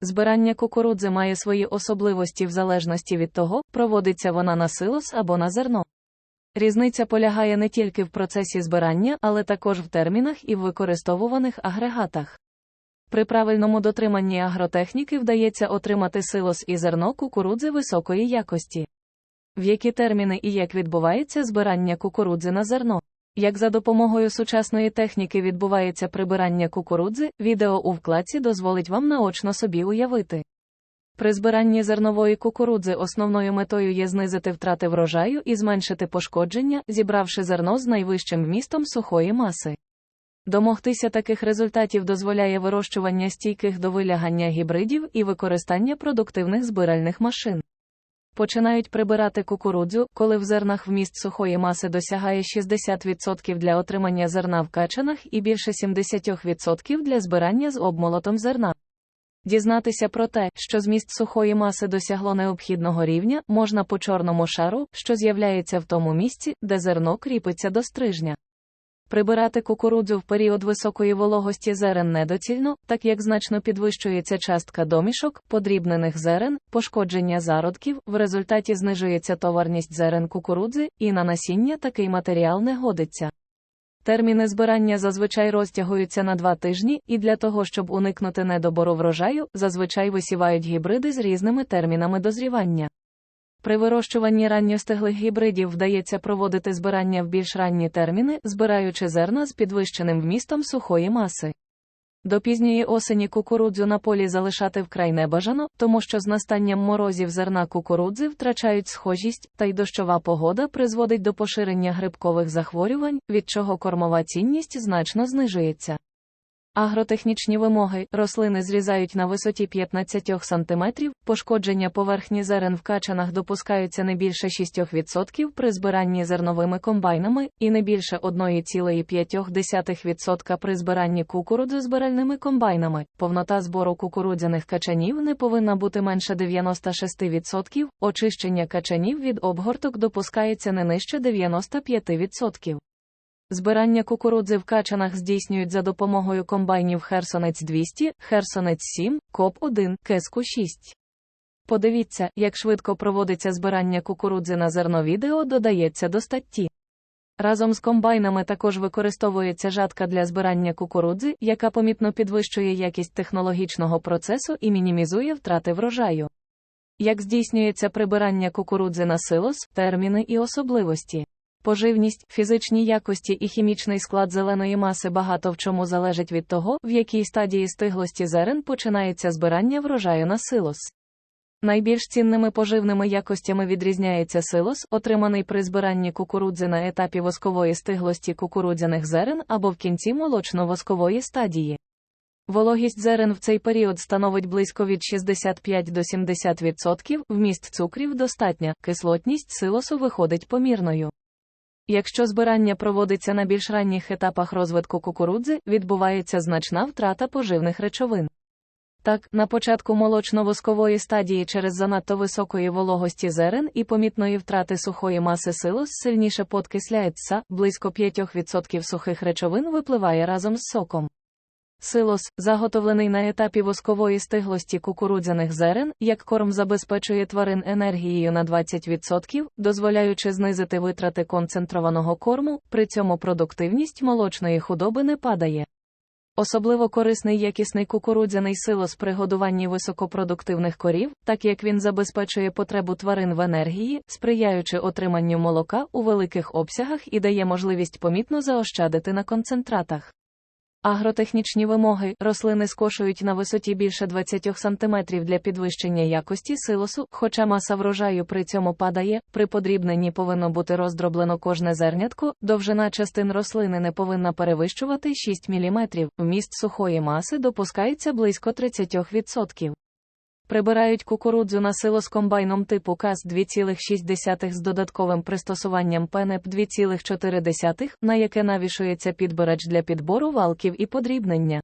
Збирання кукурудзи має свої особливості в залежності від того, проводиться вона на силос або на зерно. Різниця полягає не тільки в процесі збирання, але також в термінах і в використовуваних агрегатах. При правильному дотриманні агротехніки вдається отримати силос і зерно кукурудзи високої якості. В які терміни і як відбувається збирання кукурудзи на зерно? Як за допомогою сучасної техніки відбувається прибирання кукурудзи, відео у вкладці дозволить вам наочно собі уявити. При збиранні зернової кукурудзи основною метою є знизити втрати врожаю і зменшити пошкодження, зібравши зерно з найвищим вмістом сухої маси. Домогтися таких результатів дозволяє вирощування стійких до вилягання гібридів і використання продуктивних збиральних машин. Починають прибирати кукурудзу, коли в зернах вміст сухої маси досягає 60% для отримання зерна в качанах і більше 70% для збирання з обмолотом зерна. Дізнатися про те, що зміст сухої маси досягло необхідного рівня, можна по чорному шару, що з'являється в тому місці, де зерно кріпиться до стрижня. Прибирати кукурудзу в період високої вологості зерен недоцільно, так як значно підвищується частка домішок, подрібнених зерен, пошкодження зародків, в результаті знижується товарність зерен кукурудзи, і на насіння такий матеріал не годиться. Терміни збирання зазвичай розтягуються на два тижні, і для того, щоб уникнути недобору врожаю, зазвичай висівають гібриди з різними термінами дозрівання. При вирощуванні ранньостиглих гібридів вдається проводити збирання в більш ранні терміни, збираючи зерна з підвищеним вмістом сухої маси. До пізньої осені кукурудзу на полі залишати вкрай небажано, тому що з настанням морозів зерна кукурудзи втрачають схожість, та й дощова погода призводить до поширення грибкових захворювань, від чого кормова цінність значно знижується. Агротехнічні вимоги рослини зрізають на висоті 15 см, пошкодження поверхні зерен в качанах допускаються не більше 6% при збиранні зерновими комбайнами і не більше 1,5% при збиранні кукурудзи збиральними комбайнами. Повнота збору кукурудзяних качанів не повинна бути менше 96%, очищення качанів від обгорток допускається не нижче 95%. Збирання кукурудзи в качанах здійснюють за допомогою комбайнів Херсонець 200, Херсонець 7, Коп 1, Кеску 6. Подивіться, як швидко проводиться збирання кукурудзи на зерно відео додається до статті. Разом з комбайнами також використовується жатка для збирання кукурудзи, яка помітно підвищує якість технологічного процесу і мінімізує втрати врожаю. Як здійснюється прибирання кукурудзи на силос, терміни і особливості. Поживність, фізичні якості і хімічний склад зеленої маси багато в чому залежить від того, в якій стадії стиглості зерен починається збирання врожаю на силос. Найбільш цінними поживними якостями відрізняється силос, отриманий при збиранні кукурудзи на етапі воскової стиглості кукурудзяних зерен або в кінці молочно-воскової стадії. Вологість зерен в цей період становить близько від 65 до 70%, вміст цукрів достатня, кислотність силосу виходить помірною. Якщо збирання проводиться на більш ранніх етапах розвитку кукурудзи, відбувається значна втрата поживних речовин. Так, на початку молочно-воскової стадії через занадто високої вологості зерен і помітної втрати сухої маси силос сильніше подкисляється, близько 5% сухих речовин випливає разом з соком. Силос, заготовлений на етапі воскової стиглості кукурудзяних зерен, як корм забезпечує тварин енергією на 20%, дозволяючи знизити витрати концентрованого корму, при цьому продуктивність молочної худоби не падає. Особливо корисний якісний кукурудзяний силос при годуванні високопродуктивних корів, так як він забезпечує потребу тварин в енергії, сприяючи отриманню молока у великих обсягах і дає можливість помітно заощадити на концентратах. Агротехнічні вимоги рослини скошують на висоті більше 20 см для підвищення якості силосу, хоча маса врожаю при цьому падає, при подрібненні повинно бути роздроблено кожне зернятко, довжина частин рослини не повинна перевищувати 6 мм, вміст сухої маси допускається близько 30%. Прибирають кукурудзу на сило з комбайном типу КАС 2,6 з додатковим пристосуванням ПЕНЕП 2,4, на яке навішується підбирач для підбору валків і подрібнення.